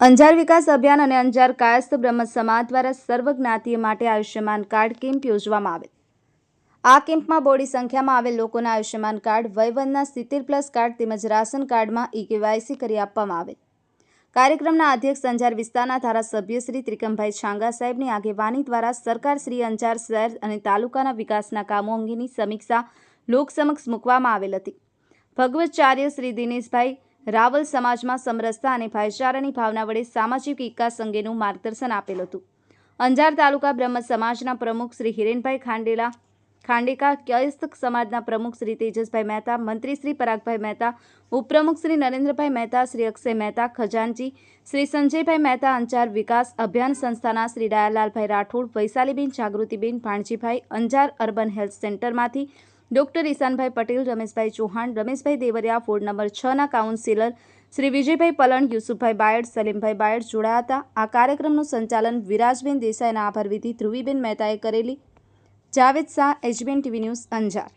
અંજાર વિકાસ અભિયાન અને અંજાર કાયસ્થ બ્રહ્મ સમાજ દ્વારા સર્વ જ્ઞાતિય માટે આયુષ્યમાન કાર્ડ કેમ્પ યોજવામાં આવેલ. આ કેમ્પમાં બોડી સંખ્યામાં આવેલ લોકોના આયુષ્યમાન કાર્ડ વયવંદના સિત્તેર પ્લસ કાર્ડ તેમજ રાશન કાર્ડમાં ઈ કેવાયસી કરી આપવામાં આવેલ. કાર્યક્રમના અધ્યક્ષ અંજાર વિસ્તારના ધારાસભ્ય શ્રી ત્રિકમભાઈ છાંગા સાહેબની આગેવાની દ્વારા સરકાર શ્રી અંજાર શહેર અને તાલુકાના વિકાસના કામો અંગેની સમીક્ષા લોક સમક્ષ મૂકવામાં આવેલ હતી. ભગવતચાર્ય શ્રી દિનેશભાઈ રાવલ સમાજમાં સમરસતા અને ભાઈચારાની ભાવના વડે સામાજિક વિકાસ અંગેનું માર્ગદર્શન આપેલ હતું. અંજાર તાલુકા બ્રહ્મ સમાજના પ્રમુખ શ્રી હિરેનભાઈ ખાંડેલા, ખાંડેકા ક્યસ્ત સમાજના પ્રમુખ શ્રી તેજસભાઈ મહેતા, મંત્રી શ્રી પરાગભાઈ મહેતા, ઉપપ્રમુખ શ્રી નરેન્દ્રભાઈ મહેતા, શ્રી અક્ષય મહેતા ખજાનજી, શ્રી સંજયભાઈ મહેતા અંજાર વિકાસ અભિયાન સંસ્થાના શ્રી ડાયાલાલભાઈ રાઠોડ, વૈશાલીબેન જાગૃતિબેન ભાણજીભાઈ અંજાર અર્બન હેલ્થ સેન્ટરમાંથી doctor Ishanbhai Patel, Rameshbhai Chauhan, Rameshbhai Devariya ward number છના councillor Shri Vijaybhai Palan, Yusufbhai Bayad, Salimbhai Bayad જોડાયા હતા. આ કાર્યક્રમનું સંચાલન વિરાજબેન દેસાઈના આભાર વિધિ ધ્રુવીબેન મહેતાએ કરેલી. Javed Shah, HBN TV news Anjar.